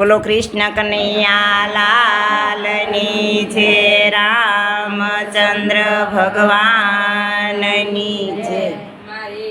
બોલો કૃષ્ણ કનૈયા લાલની છે રામચંદ્ર ભગવાનની છે મારે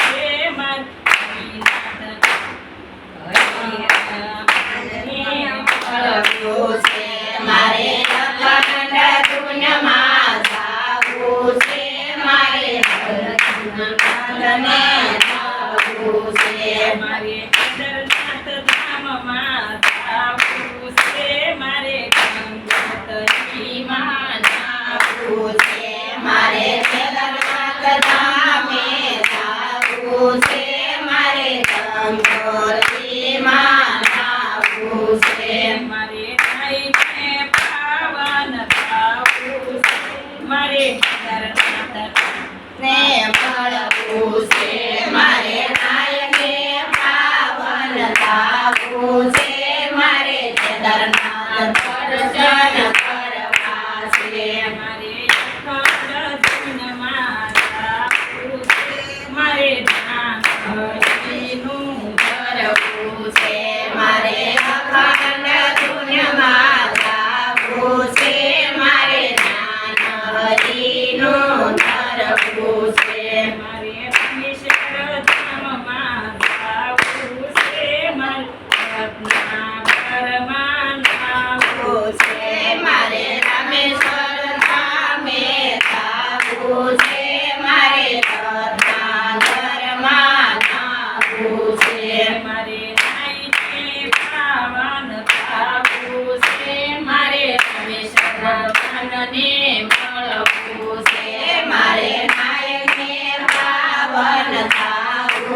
લાવવું મારે સંતોષી માં લાવવું છે મારે થઈને પાવન થવું છે. મારે ને મળવું છે મારે નાયને પાવન થવું છે. મારે ચેતરનાથ Amen.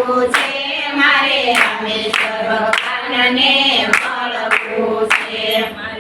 મળવું છે મારે રામેશ્વર ભગવાનને મળવું છે.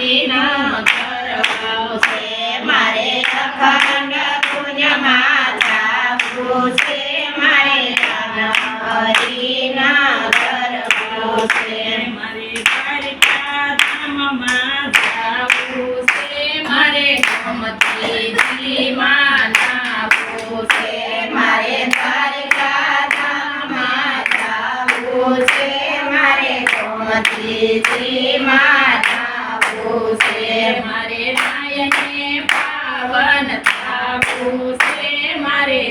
વિનામ કરવું છે મારે અખંડ પુણ્યમાં જાગવું છે મારે દાન હરિના કરવું છે મારે કારિકા ધામમાં જાવું છે મારે ગમતી દિલીમાં નાવું છે મારે કારિકા ધામમાં જાવું છે મારે ગમતી દિલીમાં થાવું મારે નાયને પાવન થાવું છે મારે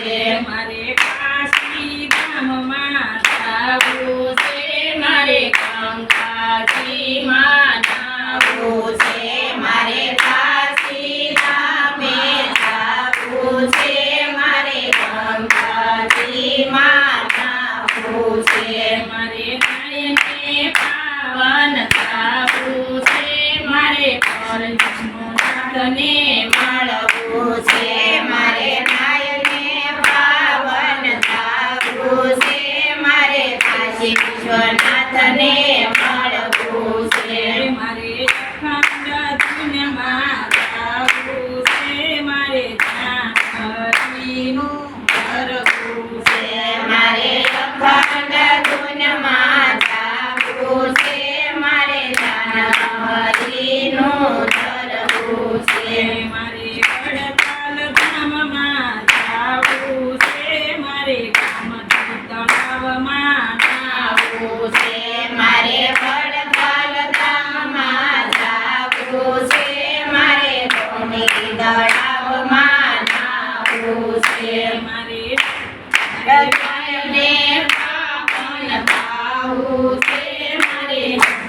મારે કાશી ધામમાં જાવું છે, મારે ગંગાજીમાં નાવું છે, મારે કાશી ધામે જાવું છે, મારે ગંગાજીમાં નાવું છે. મારે નાયને પાવન થાવું છે, મારે પરમાત્માને મળવું છે. વિશ્વનાથને મળવું છે. મારે અખંડ દુનિયામાં જાવું છે. મારે હરિનું છે. મારે અખંડ ધૂનમાં જાવું છે. મારે હરિનું ધરવું છે. મારે